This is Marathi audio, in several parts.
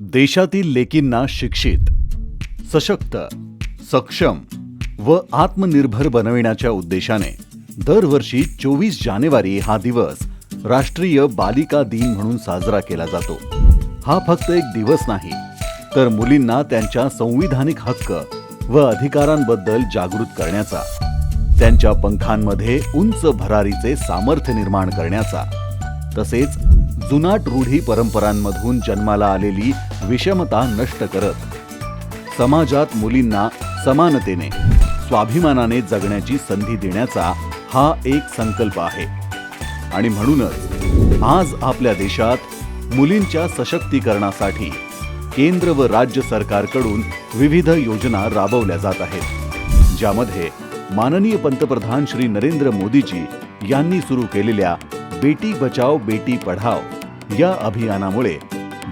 देशातील लेकींना शिक्षित सशक्त सक्षम व आत्मनिर्भर बनविण्याच्या उद्देशाने दरवर्षी चोवीस जानेवारी हा दिवस राष्ट्रीय बालिका दिन म्हणून साजरा केला जातो. हा फक्त एक दिवस नाही तर मुलींना त्यांच्या संविधानिक हक्क व अधिकारांबद्दल जागृत करण्याचा त्यांच्या पंखांमध्ये उंच भरारीचे सामर्थ्य निर्माण करण्याचा तसेच जुनाट रूढी परंपरांमधून जन्माला आलेली विषमता नष्ट करत. समाजात मुलींना समानतेने स्वाभिमानाने जगण्याची संधी देण्याचा हा एक संकल्प आहे. आणि म्हणूनच आज आपल्या देशात मुलींच्या सशक्तीकरणासाठी केंद्र व राज्य सरकारकडून विविध योजना राबवल्या जात आहेत. ज्यामध्ये माननीय पंतप्रधान श्री नरेंद्र मोदीजी यांनी सुरू केलेल्या बेटी बचाओ बेटी पढाओ या अभियानामुळे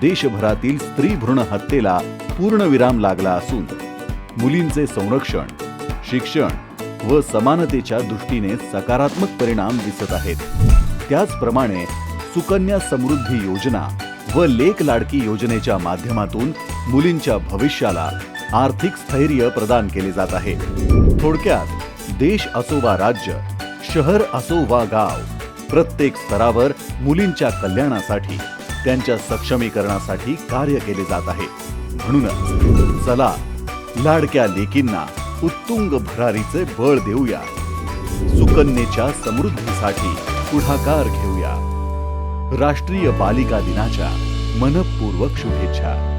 देशभरातील स्त्री भ्रूण हत्येला पूर्णविराम लागला असून मुलींचे संरक्षण शिक्षण व समानतेच्या दृष्टीने सकारात्मक परिणाम दिसत आहेत. त्याचप्रमाणे सुकन्या समृद्धी योजना व लेक लाडकी योजनेच्या माध्यमातून मुलींच्या भविष्याला आर्थिक स्थैर्य प्रदान केले जात आहे. थोडक्यात देश असो वा राज्य शहर असो वा गाव प्रत्येक स्तरावर मुलींच्या कल्याणासाठी त्यांच्या सक्षमीकरणासाठी कार्य केले जात आहे. म्हणूनच चला लाडक्या लेकींना उत्तुंग भरारीचे बळ देऊया. सुकन्येच्या समृद्धीसाठी पुढाकार घेऊया. राष्ट्रीय बालिका दिनाच्या मनपूर्वक शुभेच्छा.